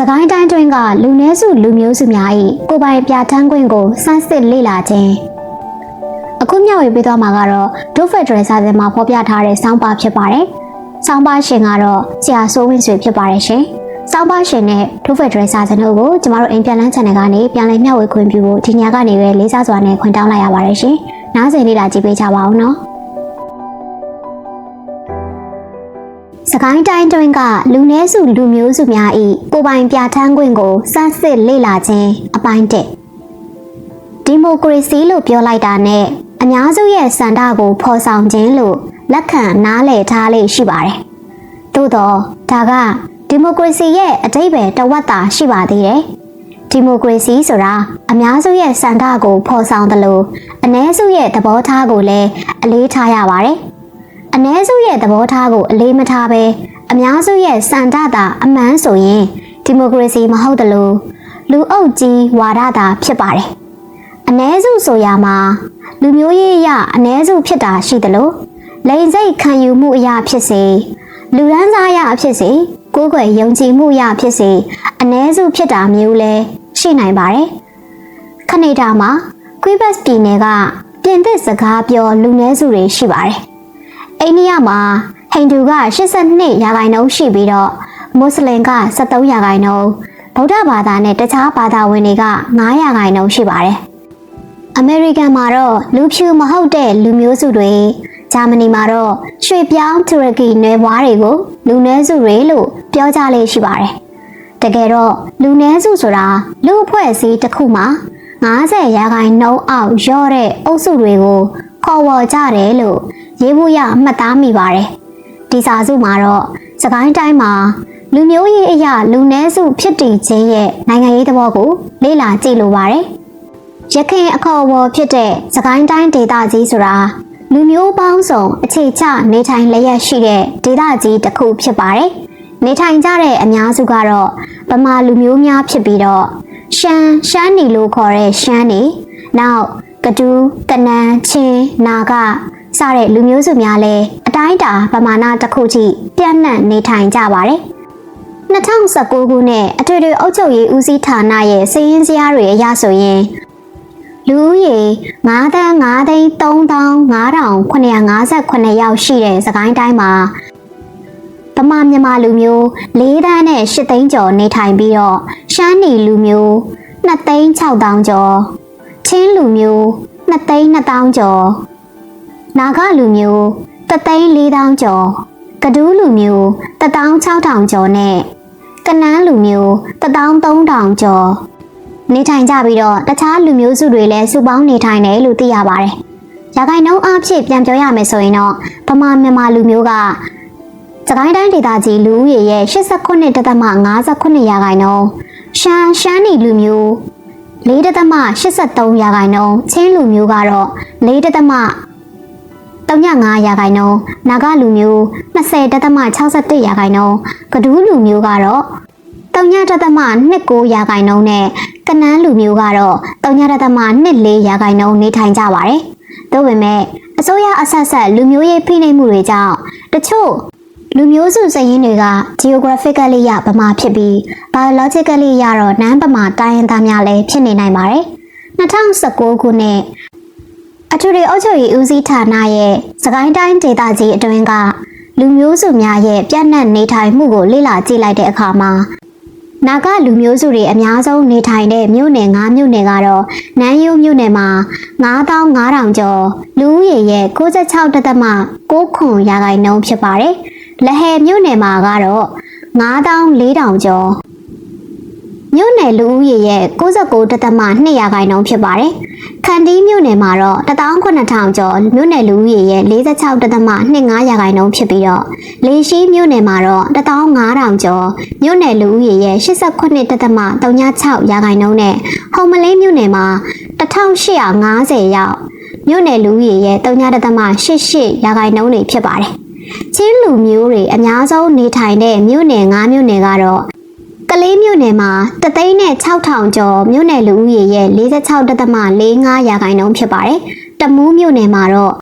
စကိုင်းတိုင်းတွင်းကလူနည်းစုလူမျိုးစုများ၏ကိုယ်ပိုင်ပြဋ္ဌာန်းခွင့်ကိုစမ်းစစ်လေ့လာခြင်းအခုမျှဝေပေးသွားမှာကတော့ဒုဖက်ဒရယ်စာစဉ်မှာဖော်ပြထားတဲ့စောင်းပါဖြစ်ပါတယ်။စောင်းပါရှင်ကတော့ဆရာစိုးဝင်းဆွေဖြစ်ပါတယ်ရှင်။စောင်းပါရှင်နဲ့ဒုဖက်ဒရယ်စာစဉ်တို့ကိုကျမတို့အိမ်ပြန်လန်း channel ကနေပြန်လည်မျှဝေခွင့်ပြုဖို့ဒီညကနေပဲလေးစားစွာနဲ့ခွင့်တောင်းလိုက်ရပါတယ်ရှင်။နားဆင်လေးလာကြည့်ပေးကြပါဦးနော်။ ကိုင်းတိုင်းတွင်းကလူနည်းစုလူမျိုးစုများ၏ကိုယ်ပိုင်ပြဋ္ဌာန်းခွင့်ကိုစမ်းစစ်လေ့လာခြင်းအပိုင်းတစ်ဒီမိုကရေစီလို့ပြောလိုက်တာနဲ့အများစုရဲ့စန္ဒကိုဖော်ဆောင်ခြင်းလို့လက်ခံနားလည်ထားလေရှိပါတယ်။သို့တော့ဒါကဒီမိုကရေစီရဲ့အတိတ်ပဲတဝက်တာရှိပါသေးတယ်။ဒီမိုကရေစီဆိုတာအများစုရဲ့စန္ဒကိုဖော်ဆောင်တယ်လို့အ ਨੇ စုရဲ့သဘောထားကိုလည်းအလေးထားရပါတယ်။ အ ਨੇ စုရဲ့သဘောထားကိုအလေးမထားပဲအများစုရဲ့စံတတာအမှန်ဆိုရင်ဒီမိုကရေစီမဟုတ်တယ်လို့လူအုပ်ကြီးဝါဒတာဖြစ်ပါတယ်။အ ਨੇ စုဆိုရမှာလူမျိုးရေးအရအ ਨੇ စုဖြစ်တာရှိတယ်လို့လိန်စိတ်ခံယူမှုအရာဖြစ်စေလူရန်စားအရာဖြစ်စေကိုယ်ွယ်ယုံကြည်မှုအရာဖြစ်စေအ ਨੇ စုဖြစ်တာမျိုးလဲရှိနိုင်ပါတယ်။ခနေဒါမှာကွေးဘတ်ပြည်နယ်ကပြင်သစ်စကားပြောလူနည်းစုတွေရှိပါတယ်။ အိန္ဒိယမှာဟိန္ဒူက82ရာခိုင်နှုန်းရှိပြီးတော့မွတ်စလင်က73ရာခိုင်နှုန်းဗုဒ္ဓဘာသာနဲ့တခြားဘာသာဝင်တွေက9ရာခိုင်နှုန်းရှိပါတယ်။အမေရိကန်မှာတော့လူဖြူမဟုတ်တဲ့လူမျိုးစုတွေဂျာမနီမှာတော့ရွှေပြောင်းတူရကီနယ်ဘွားတွေကိုလူနည်းစုတွေလို့ပြောကြလေရှိပါတယ်။တကယ်တော့လူနည်းစုဆိုတာလူအဖွဲ့အစည်းတစ်ခုမှာ90ရာခိုင်နှုန်းအောက်ရော့တဲ့အုပ်စုတွေကိုခေါ်ဝေါ်ကြတယ်လို့ ရေးဖို့ရမှတ်သားမိပါတယ်။ဒီစာစုမှာတော့စကိုင်းတိုင်းမှာလူမျိုးရေးအရာလူနည်းစုဖြစ်တည်ခြင်းရဲ့နိုင်ငံရေးသဘောကိုလေ့လာကြည့်လိုပါတယ်။ရခိုင်အခေါ်အဝေါ်ဖြစ်တဲ့စကိုင်းတိုင်းဒေသကြီးဆိုတာလူမျိုးပေါင်းစုံအခြေချနေထိုင်လျက်ရှိတဲ့ဒေသကြီးတစ်ခုဖြစ်ပါတယ်။နေထိုင်ကြတဲ့အများစုကတော့ဗမာလူမျိုးများဖြစ်ပြီးတော့ရှမ်းရှမ်းနီလို့ခေါ်တဲ့ရှမ်းနီနောက်ကတူးကနန်းချင်းနာက စတဲ့လူမျိုးစုများလည်းအတိုင်းအတာပမာဏတစ်ခုထိပြန့်နှံ့နေထိုင်ကြပါတယ်။2019ခုနှစ်အထွေထွေအုပ်ချုပ်ရေးဦးစီးဌာနရဲ့စည်ရင်းစရာတွေအရဆိုရင်လူဦးရေ9တန်း9သိန်း3559ယောက်ရှိတဲ့စကိုင်းတိုင်းမှာဗမာမြန်မာလူမျိုး4တန်းနဲ့8သိန်းကျော်နေထိုင်ပြီးတော့ရှမ်းနီလူမျိုး2သိန်း6တောင်ကျော်ချင်းလူမျိုး2သိန်း2တောင်ကျော် နာဂလူမျိုးတသိန်း၄တောင်ကျော်ကဒူးလူမျိုးတတောင်း6တောင်ကျော်နဲ့ကနန်းလူမျိုးတတောင်း3တောင်ကျော်နေထိုင်ကြပြီးတော့တခြားလူမျိုးစုတွေလည်းစုပေါင်းနေထိုင်တယ်လို့သိရပါတယ်။ရခိုင်နှုန်းအဖြစ်ပြန်ပြောရမယ်ဆိုရင်တော့ဗမာမြန်မာလူမျိုးကစကိုင်းတိုင်းဒေသကြီးလူဦးရေရဲ့89.59ရာခိုင်နှုန်းရှမ်းရှမ်းနီလူမျိုး4.83ရာခိုင်နှုန်းချင်းလူမျိုးကတော့4.3 35ရာခိုင်နှုန်းနာဂလူမျိုး20.61ရာခိုင်နှုန်းကဒူးလူမျိုးကတော့3.29ရာခိုင်နှုန်းနဲ့ကနန်းလူမျိုးကတော့3.24ရာခိုင်နှုန်းနေထိုင်ကြပါတယ်။သို့ပေမဲ့အစိုးရအဆက်ဆက်လူမျိုးရေးဖိနှိပ်မှုတွေကြောင့်တချို့လူမျိုးစုစည်ရင်းတွေက geographically ရဗမာဖြစ်ပြီး biologically ရတော့နန်းဗမာတိုင်းရင်းသားများလည်းဖြစ်နေနိုင်ပါတယ်။2019ခုနှစ် အထူးတွေအုပ်ချုပ်ရေးဦးစီးဌာနရဲ့စကိုင်းတိုင်းဒေသကြီးအတွင်းကလူမျိုးစုများရဲ့ပြန့်နှံ့နေထိုင်မှုကိုလေ့လာကြည့်လိုက်တဲ့အခါမှာနာဂလူမျိုးစုတွေအများဆုံးနေထိုင်တဲ့မြို့နယ်၅မြို့နယ်ကတော့နန်းယုံမြို့နယ်မှာ9500ကျော်လူဦးရေရဲ့96.6ခွန်ရာခိုင်နှုန်းဖြစ်ပါတယ်။လဟယ်မြို့နယ်မှာကတော့9400ကျော် မြို့နယ်လူဦးရေရဲ့69.2ရာခိုင်နှုန်းဖြစ်ပါတယ်။ခန္တီးမြို့နယ်မှာတော့18000ကျော်မြို့နယ်လူဦးရေရဲ့46.25ရာခိုင်နှုန်းဖြစ်ပြီးတော့လေရှိမြို့နယ်မှာတော့15000ကျော်မြို့နယ်လူဦးရေရဲ့89.36ရာခိုင်နှုန်းနဲ့ဟုံမလေးမြို့နယ်မှာ1850ရောက်မြို့နယ်လူဦးရေရဲ့3.88ရာခိုင်နှုန်းတွေဖြစ်ပါတယ်။ချင်းလူမျိုးတွေအများဆုံးနေထိုင်တဲ့မြို့နယ်၅မြို့နယ်ကတော့က လေးမြို့နယ်မှာတသိန်းနဲ့6000ကျော်မြို့နယ်လူဦးရေရဲ့46.45ရာခိုင်နှုန်းဖြစ်ပါတယ်။တမူးမြို့နယ်မှာတော့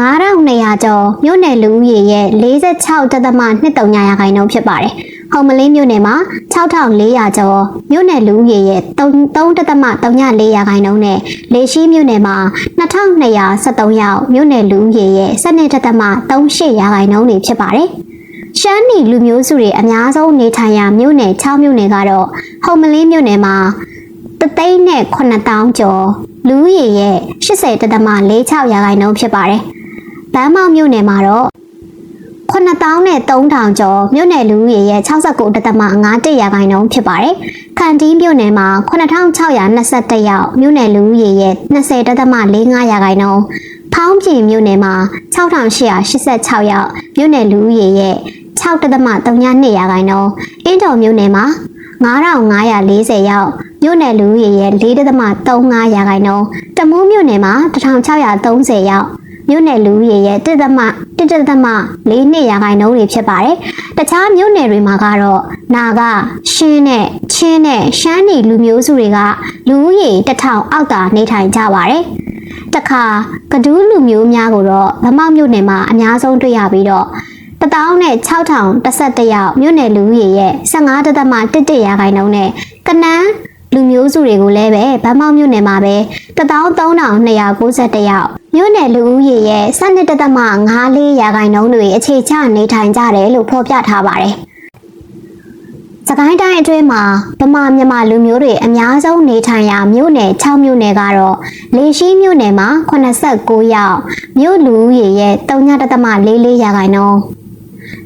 9200ကျော်မြို့နယ်လူဦးရေရဲ့46.23ရာခိုင်နှုန်းဖြစ်ပါတယ်။ဟုံမလင်းမြို့နယ်မှာ6400ကျော်မြို့နယ်လူဦးရေရဲ့3.34ရာခိုင်နှုန်းနဲ့လေရှိမြို့နယ်မှာ2273ယောက်မြို့နယ်လူဦးရေရဲ့12.38ရာခိုင်နှုန်းတွေဖြစ်ပါတယ်။ ရှမ်းနီလူမျိုးစုတွေအများဆုံးနေထိုင်ရာမြို့နယ်6မြို့နယ်ကတော့ဟုံမလင်းမြို့နယ်မှာတသိန်းနဲ့9000ကျော်လူဦးရေရဲ့80.46ရာခိုင်နှုန်းဖြစ်ပါတယ်။ဗန်းမောက်မြို့နယ်မှာတော့9000နဲ့3000ကျော်မြို့နယ်လူဦးရေရဲ့69.51ရာခိုင်နှုန်းဖြစ်ပါတယ်။ခန်တီးမြို့နယ်မှာ9621ယောက်မြို့နယ်လူဦးရေရဲ့20.45ရာခိုင်နှုန်းဖောင်းပြင်မြို့နယ်မှာ6886ယောက်မြို့နယ်လူဦးရေရဲ့ 6.32ရာခိုင်နှုန်းအင်းတော်မြို့နယ်မှာ9540ယောက်မြို့နယ်လူဦးရေရဲ့4.35ရာခိုင်နှုန်းတမူးမြို့နယ်မှာ1630ယောက်မြို့နယ်လူဦးရေရဲ့တစ်သမတစ်တစ်သမ၄နှစ်ရာခိုင်နှုန်းတွေဖြစ်ပါတယ်။တခြားမြို့နယ်တွေမှာကတော့နာကရှင်းနဲ့ချင်းနဲ့ရှမ်းနီလူမျိုးစုတွေကလူဦးရေတစ်ထောင်အောက်သာနေထိုင်ကြပါတယ်။တခါကဒူးလူမျိုးများကိုတော့ဗမောက်မြို့နယ်မှာအများဆုံးတွေ့ရပြီးတော့ တပေါင်းနဲ့6011ယောက်မြို့နယ်လူဦးရေရဲ့15.11ရာခိုင်နှုန်းနဲ့ကနန်းလူမျိုးစုတွေကိုလည်းပဲဗမောက်မြို့နယ်မှာပဲ13291ယောက်မြို့နယ်လူဦးရေရဲ့12.54ရာခိုင်နှုန်းတွေအခြေချနေထိုင်ကြတယ်လို့ဖော်ပြထားပါတယ်။စကိုင်းတိုင်းအတွင်းမှာဗမာမြန်မာလူမျိုးတွေအများဆုံးနေထိုင်ရာမြို့နယ်6မြို့နယ်ကတော့လေရှိမြို့နယ်မှာ89ယောက်မြို့လူဦးရေရဲ့3.44ရာခိုင်နှုန်း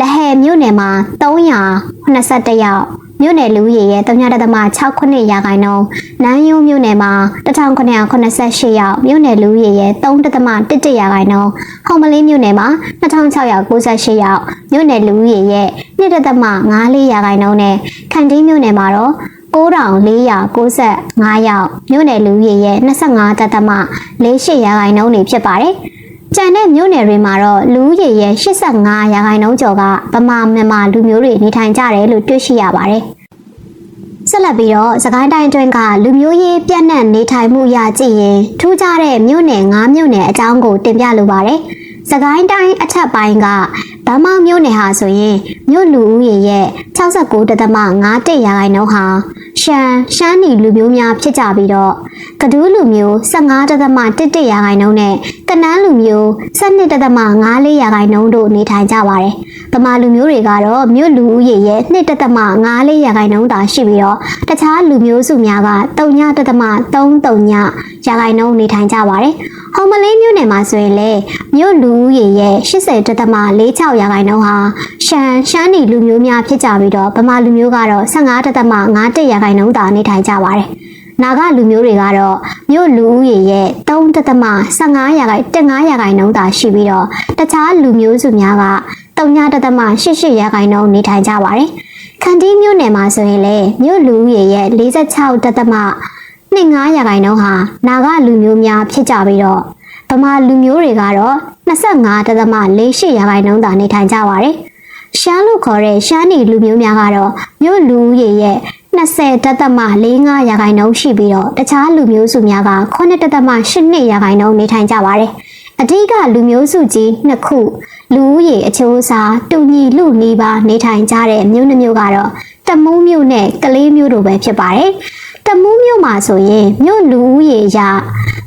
လဟယ်မြို့နယ်မှာ381ယောက်မြို့နယ်လူဦးရေရဲ့3.69ရာခိုင်နှုန်းနန်းယုံမြို့နယ်မှာ1988ယောက်မြို့နယ်လူဦးရေရဲ့3.11ရာခိုင်နှုန်းဟုံမလေးမြို့နယ်မှာ2698ယောက်မြို့နယ်လူဦးရေရဲ့2.54ရာခိုင်နှုန်းနဲ့ခန္တီးမြို့နယ်မှာတော့9495ယောက်မြို့နယ်လူဦးရေရဲ့25.48ရာခိုင်နှုန်းနေဖြစ်ပါတယ်။ ကျန်တဲ့မြို့နယ်တွေမှာတော့လူဦးရေရဲ့85ရာခိုင်နှုန်းကျော်ကဗမာမြန်မာလူမျိုးတွေနေထိုင်ကြတယ်လို့တွေ့ရှိရပါတယ်။ဆက်လက်ပြီးတော့စကိုင်းတိုင်းအတွင်းကလူမျိုးရေးပြန့်နှံ့နေထိုင်မှုရကြည့်ရင်ထူးခြားတဲ့မြို့နယ်၅မြို့နယ်အကြောင်းကိုတင်ပြလိုပါတယ်။စကိုင်းတိုင်းအထက်ပိုင်းက ဗမောက်မြို့နယ်ဟာဆိုရင်မြို့လူဦးရေရဲ့69.51ရာခိုင်နှုန်းဟာရှမ်းရှမ်းနီလူမျိုးများဖြစ်ကြပြီးတော့ကဒူးလူမျိုး15.11ရာခိုင်နှုန်းနဲ့ကနန်းလူမျိုး12.54ရာခိုင်နှုန်းတို့နေထိုင်ကြပါတယ်။ဗမာလူမျိုးတွေကတော့မြို့လူဦးရေရဲ့2.54ရာခိုင်နှုန်းသာရှိပြီးတော့တခြားလူမျိုးစုများက3.33ရာခိုင်နှုန်းနေထိုင်ကြပါတယ်။ဟော်မလေးမြို့နယ်မှာဆိုရင်လေမြို့လူဦးရေရဲ့80.46ရာခိုင်နှုန်းဟာရှမ်းရှမ်းနီလူမျိုးများဖြစ်ကြပြီးတော့ဗမာလူမျိုးကတော့15.51ရာခိုင်နှုန်းသာနေထိုင်ကြပါတယ်။နာဂလူမျိုးတွေကတော့မြို့လူဦးရေရဲ့3.15ရာခိုင်15ရာခိုင်နှုန်းသာရှိပြီးတော့တခြားလူမျိုးစုများက3.88ရာခိုင်နှုန်းနေထိုင်ကြပါတယ်။ခန္တီးမြို့နယ်မှာဆိုရင်လေမြို့လူဦးရေရဲ့ 46.25ရာခိုင်နှုန်းဟာနာဂလူမျိုးများဖြစ်ကြပြီးတော့ဗမာလူမျိုးတွေကတော့25.48ရာခိုင်နှုန်းသာနေထိုင်ကြပါတယ်။ရှမ်းလို့ခေါ်တဲ့ရှမ်းနီလူမျိုးများကတော့မြို့လူဦးရေရဲ့20.45ရာခိုင်နှုန်းရှိပြီးတော့တခြားလူမျိုးစုများက9.82ရာခိုင်နှုန်းနေထိုင်ကြပါတယ်။အဓိကလူမျိုးစုကြီးနှစ်ခုလူဦးရေအချိုးအစားတူညီလူနီးပါးနေထိုင်ကြတဲ့မြို့နှမျိုးကတော့တမူးမြို့နဲ့ကလေးမြို့တို့ပဲဖြစ်ပါတယ်။ တမူးမြို့မှာဆိုရင်မြို့လူဦးရေရ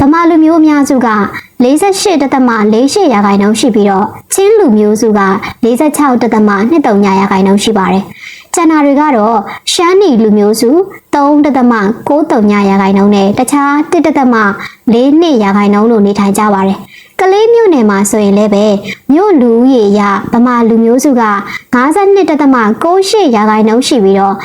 ဗမာလူမျိုးအများစုက48.48ရာခိုင်နှုန်းရှိပြီးတော့ချင်းလူမျိုးစုက46.23ရာခိုင်နှုန်းရှိပါတယ်။ကျန်တာတွေကတော့ရှမ်းနီလူမျိုးစု3.93ရာခိုင်နှုန်းနဲ့တခြား1.42ရာခိုင်နှုန်းလို့နေထိုင်ကြပါတယ်။ကလေးမြို့နယ်မှာဆိုရင်လည်းပဲမြို့လူဦးရေရဗမာလူမျိုးစုက52.68ရာခိုင်နှုန်းရှိပြီးတော့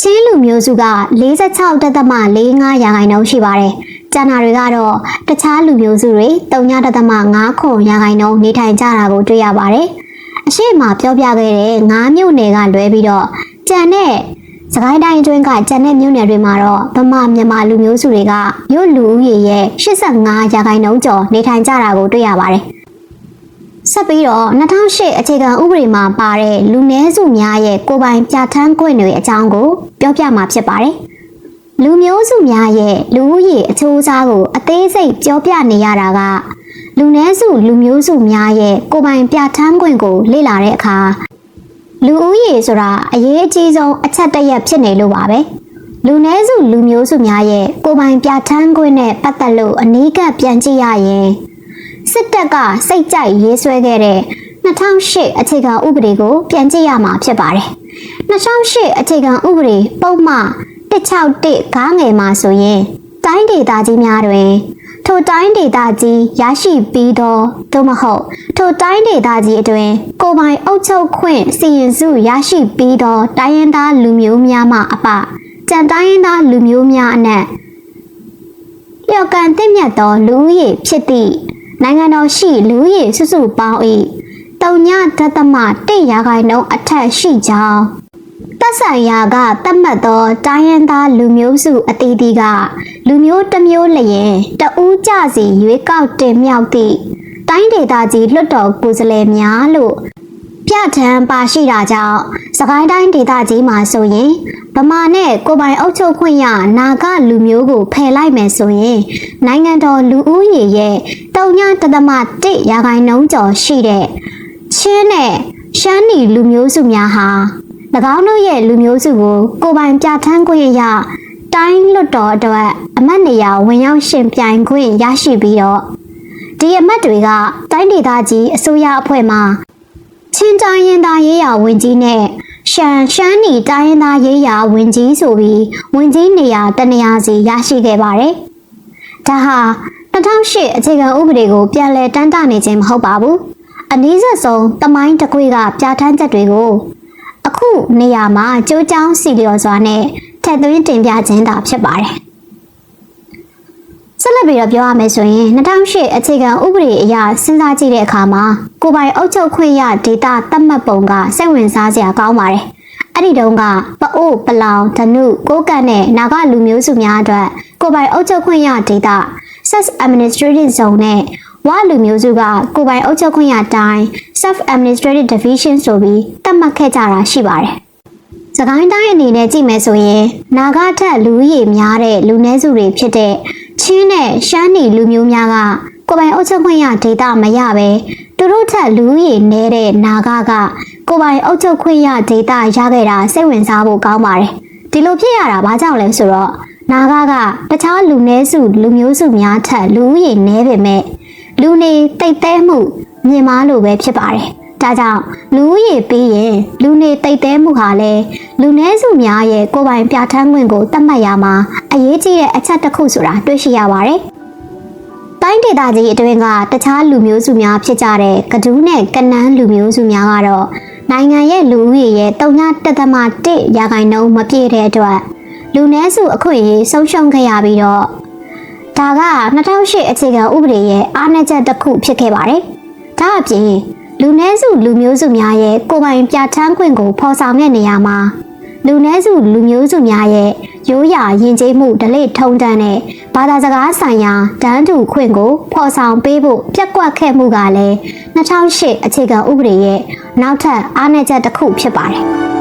ချင်းလူမျိုးစုက46.45ရာခိုင်နှုန်းရှိပါတယ်။ကျန်တာတွေကတော့တခြားလူမျိုးစုတွေ3.5ခုရာခိုင်နှုန်းနေထိုင်ကြတာကိုတွေ့ရပါတယ်။အရှိမပြောပြခဲ့တဲ့9မြို့နယ်ကလွဲပြီးတော့ကျန်တဲ့စကိုင်းတိုင်းအတွင်းကကျန်တဲ့မြို့နယ်တွေမှာတော့ဗမာမြန်မာလူမျိုးစုတွေကမြို့လူဦးရေရဲ့85ရာခိုင်နှုန်းကျော်နေထိုင်ကြတာကိုတွေ့ရပါတယ်။ ဆက်ပြီးတော့2008အခြေခံဥပဒေမှာပါတဲ့လူနည်းစုများရဲ့ကိုယ်ပိုင်ပြဋ္ဌာန်းခွင့်တွေအကြောင်းကိုပြောပြမှာဖြစ်ပါတယ်။လူမျိုးစုများရဲ့လူဦးရေအချိုးအစားကိုအသေးစိတ်ပြောပြနေရတာကလူနည်းစုလူမျိုးစုများရဲ့ကိုယ်ပိုင်ပြဋ္ဌာန်းခွင့်ကိုလေ့လာတဲ့အခါလူဦးရေဆိုတာအရေးအကြီးဆုံးအချက်တစ်ရက်ဖြစ်နေလို့ပါပဲလူနည်းစုလူမျိုးစုများရဲ့ကိုယ်ပိုင်ပြဋ္ဌာန်းခွင့်နဲ့ပတ်သက်လို့အနီးကပ်ပြန်ကြည့်ရရင် စစ်တပ်ကစိတ်ကြိုက်ရေးဆွဲခဲ့တဲ့2008အခြေခံဥပဒေကိုပြန်ကြည့်ရမှာဖြစ်ပါတယ်2008အခြေခံဥပဒေပုံမှန်161ကားငယ်မှာဆိုရင်တိုင်းဒေသကြီးများတွင်ထိုတိုင်းဒေသကြီးရရှိပြီးသောသို့မဟုတ်ထိုတိုင်းဒေသကြီးအတွင်းကိုယ်ပိုင်အုပ်ချုပ်ခွင့်စီရင်စုရရှိပြီးသောတိုင်းရင်းသားလူမျိုးများမှအပကြံတိုင်းရင်းသားလူမျိုးများအနက်လျော်ကန်တင့်မြတ်သောလူဦးရေဖြစ်သည့် နိုင်ငံတော်ရှိလူဦးရေစုစုပေါင်း၏တုံညဒသမ1ရာခိုင်နှုန်းအထက်ရှိကြောင်းသက်ဆိုင်ရာကသတ်မှတ်သောတိုင်းရင်းသားလူမျိုးစုအသီးသီးကလူမျိုးတစ်မျိုးလျင်တဦးကြစီရွေးကောက်တင်မြှောက်သည့်တိုင်းဒေသကြီးလွတ်တော်ကိုယ်စားလှယ်များလို့ ပြဋ္ဌာန်းပါရှိတာကြောင့်စကိုင်းတိုင်းဒေသကြီးမှာဆိုရင်ဗမာနဲ့ကိုယ်ပိုင်အုပ်ချုပ်ခွင့်ရနာဂလူမျိုးကိုဖယ်လိုက်မယ်ဆိုရင်နိုင်ငံတော်လူဦးရေရဲ့တုံညတသမ1ရာခိုင်နှုန်းကျော်ရှိတဲ့ချင်းနဲ့ရှမ်းနီလူမျိုးစုများဟာ၎င်းတို့ရဲ့လူမျိုးစုကိုကိုယ်ပိုင်ပြဋ္ဌာန်းခွင့်ရတိုင်းလွတ်တော်အတွက်အမတ်နေရာဝင်ရောက်ရှင်ပြိုင်ခွင့်ရရှိပြီးတော့ဒီအမတ်တွေကတိုင်းဒေသကြီးအစိုးရအဖွဲ့မှ ချင်းတိုင်းရင်သားရေးရာဝန်ကြီးနဲ့ရှမ်းရှမ်းနီတိုင်းရင်သားရေးရာဝန်ကြီးဆိုပြီးဝန်ကြီးနေရာတနေရာစီရရှိခဲ့ပါတယ်။ဒါဟာ2008အခြေခံဥပဒေကိုပြန်လည်တန်းတနေခြင်းမဟုတ်ပါဘူး။အနည်းဆုံးတမိုင်းတစ်ခွေကပြဋ္ဌာန်းချက်တွေကိုအခုနေရာမှာကြိုးချောင်းစီလျော်စွာနဲ့ထက်သွင်းတင်ပြခြင်းသာဖြစ်ပါတယ်။ ဆက်လက်ပြီးတော့ပြောရမယ်ဆိုရင်2008အခြေခံဥပဒေအရစဉ်းစားကြည့်တဲ့အခါမှာကိုယ်ပိုင်အုပ်ချုပ်ခွင့်ရဒေတာသတ်မှတ်ပုံကစိတ်ဝင်စားစရာကောင်းပါတယ်။အဲ့ဒီတုန်းကပအိုးပလောင်ဓနုကိုကတ်နဲ့နာဂလူမျိုးစုများအတွက်ကိုယ်ပိုင်အုပ်ချုပ်ခွင့်ရဒေတာ Sex Administrative Zone နဲ့ဝါလူမျိုးစုကကိုယ်ပိုင်အုပ်ချုပ်ခွင့်ရတိုင်း Self Administrative Division ဆိုပြီးသတ်မှတ်ခဲ့ကြတာရှိပါတယ်။စကိုင်းတိုင်းအနေနဲ့ကြည့်မယ်ဆိုရင်နာဂထက်လူဦးရေများတဲ့လူနည်းစုတွေဖြစ်တဲ့ ချင်းနဲ့ရှမ်းနီလူမျိုးများကကိုယ်ပိုင်အုပ်ချုပ်ခွင့်ရဒေတာမရပဲသူတို့ထက်လူဦးရေနည်းတဲ့နာဂကကိုယ်ပိုင်အုပ်ချုပ်ခွင့်ရဒေတာရခဲ့တာစိတ်ဝင်စားဖို့ကောင်းပါတယ်။ဒီလိုဖြစ်ရတာဘာကြောင့်လဲဆိုတော့နာဂကတခြားလူနည်းစု လူမျိုးစုများထက်လူဦးရေနည်းပေမဲ့လူနေတိတ်တဲမှုမြင်မာလို့ပဲဖြစ်ပါတယ်။ ဒါကြောင့်လူဦးရေပြီးရင်လူနေတိတ်တဲမှုဟာလည်းလူနည်းစုများရဲ့ကိုယ်ပိုင်ပြဋ္ဌာန်းခွင့်ကိုသတ်မှတ်ရမှာအရေးကြီးတဲ့အချက်တစ်ခုဆိုတာတွေ့ရှိရပါတယ်။တိုင်းဒေသကြီးအတွင်းကတခြားလူမျိုးစုများဖြစ်ကြတဲ့ကဒူးနဲ့ကနန်းလူမျိုးစုများကတော့နိုင်ငံရဲ့လူဦးရေရဲ့3.1ရာခိုင်နှုန်းမပြည့်တဲ့အတွက်လူနည်းစုအခွင့်အရေးဆုံးရှုံးခဲ့ရပြီးတော့ဒါက2008အခြေခံဥပဒေရဲ့အားနည်းချက်တစ်ခုဖြစ်ခဲ့ပါတယ်။ဒါအပြင် လူနည်းစုလူမျိုးစုများရဲ့ကိုယ်ပိုင်ပြဋ္ဌာန်းခွင့်ကိုဖော်ဆောင်တဲ့နေရာမှာလူနည်းစုလူမျိုးစုများရဲ့ရိုးရာယဉ်ကျေးမှုဓလေ့ထုံးတမ်းတဲ့ဘာသာစကားဆိုင်ရာတန်းတူခွင့်ကိုဖော်ဆောင်ပေးဖို့ပြက်ကွက်ခဲ့မှုကလည်း2008အခြေခံဥပဒေရဲ့နောက်ထပ်အားနည်းချက်တစ်ခုဖြစ်ပါတယ်။